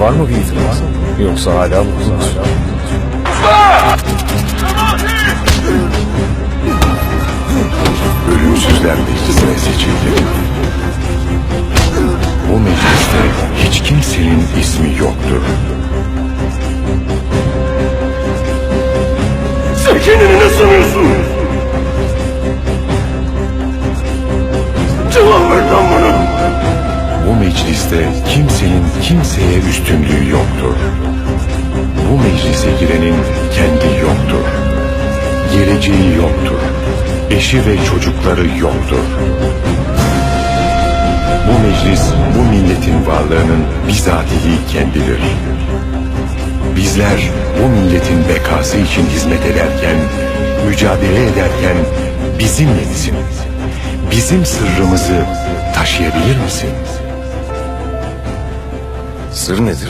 Var mı bir itiraz? Yoksa hala mı kızıyorsun? Ölümsüzler Meclisi'ne seçildi. Bu mecliste hiç kimsenin ismi yoktur. Sen kendini ne sanıyorsun? Mecliste kimsenin kimseye üstünlüğü yoktur. Bu meclise girenin kendi yoktur. Geleceği yoktur. Eşi ve çocukları yoktur. Bu meclis bu milletin varlığının bizatihi kendidir. Bizler bu milletin bekası için hizmet ederken, mücadele ederken bizimle misin? Bizim sırrımızı taşıyabilir misin? Sır nedir?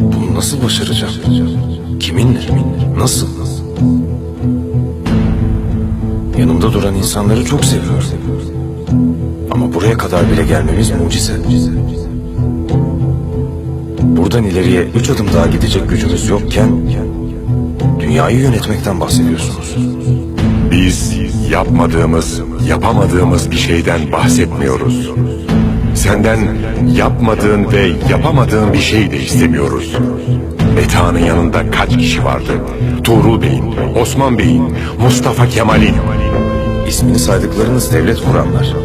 Bunu nasıl başaracağım? Kiminle? Nasıl? Yanımda duran insanları çok seviyorum. Ama buraya kadar bile gelmemiz mucize. Buradan ileriye üç adım daha gidecek gücümüz yokken dünyayı yönetmekten bahsediyorsunuz. Biz yapmadığımız, yapamadığımız bir şeyden bahsetmiyoruz. Senden yapmadığın ve yapamadığın bir şey de istemiyoruz. Meta'nın yanında kaç kişi vardı? Tuğrul Bey'in, Osman Bey'in, Mustafa Kemal'in. İsmini saydıklarınız devlet kuranlar.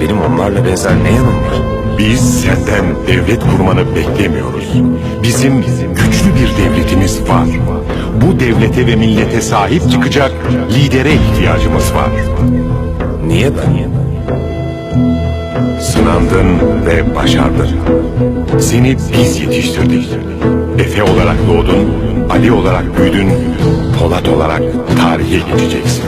Benim onlarla benzer ne yanım var? Biz senden devlet kurmanı beklemiyoruz. Bizim güçlü bir devletimiz var. Bu devlete ve millete sahip çıkacak lidere ihtiyacımız var. Niye ben? Sınandın ve başardın. Seni biz yetiştirdik. Efe olarak doğdun, Ali olarak büyüdün, Polat olarak tarihe geçeceksin.